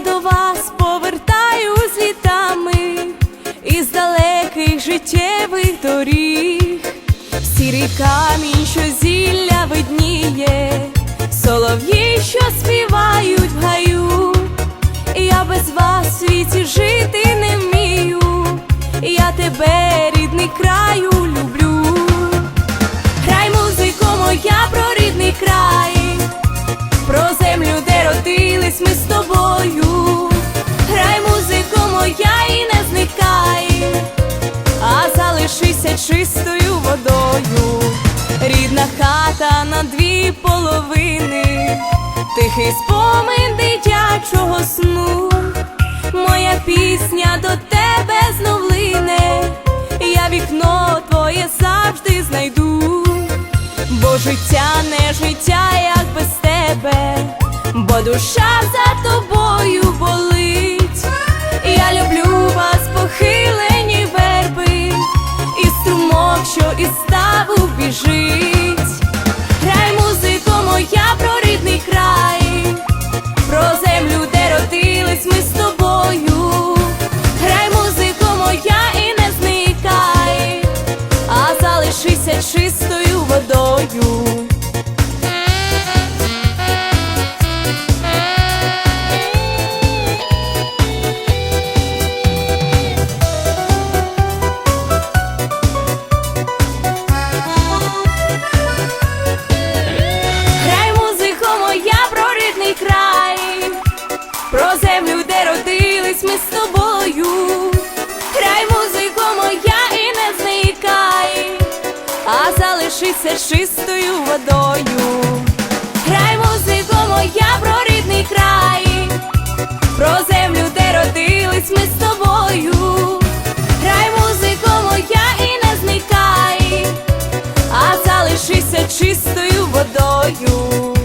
до вас повертаюсь літами із далеких життєвих доріг, сірий камінь, що зілля видніє, солов'ї, що співають в гаю, я без вас в світі жити не вмію, я тебе, рідний краю. Родились ми з тобою. Грай музико, моя і не зникай, а залишися чистою водою. Рідна хата на дві половини, тихий спомин дитячого сну. Моя пісня до тебе знов лине, я вікно твоє завжди знайду, душа за тобою болить. Я люблю вас, похилені верби, і струмок, що із ставу біжить. а залишися чистою водою. Грай музику, моя про рідний край, про землю, де родились ми з тобою. Грай музику, моя і не зникай, а залишися чистою водою.